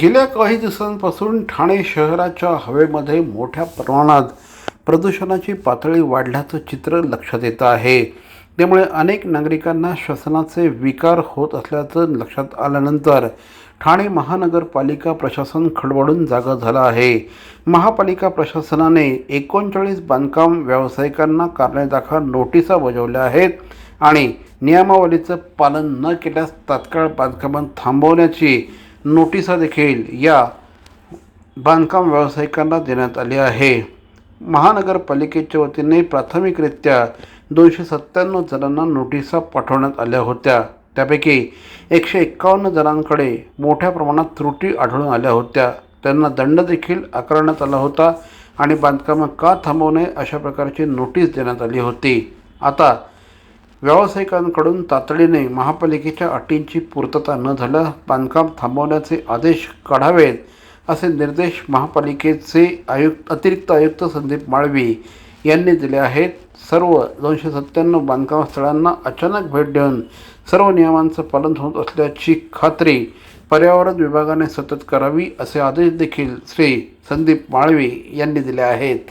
गेल्या काही दिवसांपासून ठाणे शहराच्या हवेमध्ये मोठ्या प्रमाणात प्रदूषणाची पातळी वाढल्याचं चित्र लक्षात येतं आहे. त्यामुळे अनेक नागरिकांना श्वसनाचे विकार होत असल्याचं लक्षात आल्यानंतर ठाणे महानगरपालिका प्रशासन खडबडून जागा झालं आहे. महापालिका प्रशासनाने एकोणचाळीस बांधकाम व्यावसायिकांना कारणे नोटिसा बजावल्या आहेत आणि नियमावलीचं पालन न केल्यास तात्काळ बांधकामात थांबवण्याची नोटिसा देखील या बांधकाम व्यावसायिकांना देण्यात आली आहे. महानगरपालिकेच्या वतीने प्राथमिकरित्या दोनशे सत्त्याण्णव जणांना नोटिसा पाठवण्यात आल्या होत्या. त्यापैकी एकशे एक्कावन्न जणांकडे मोठ्या प्रमाणात त्रुटी आढळून आल्या होत्या. त्यांना दंड देखील आकारण्यात आला होता आणि बांधकामं का थांबवू नये अशा प्रकारची नोटीस देण्यात आली होती. आता व्यावसायिकांकडून तातडीने महापालिकेच्या अटींची पूर्तता न झाल्यास बांधकाम थांबवण्याचे आदेश काढावेत असे निर्देश महापालिकेचे आयुक्त अतिरिक्त आयुक्त संदीप माळवी यांनी दिले आहेत. सर्व दोनशे सत्त्याण्णव बांधकाम स्थळांना अचानक भेट देऊन सर्व नियमांचं पालन होत असल्याची खात्री पर्यावरण विभागाने सतत करावी असे आदेश देखील श्री संदीप माळवी यांनी दिले आहेत.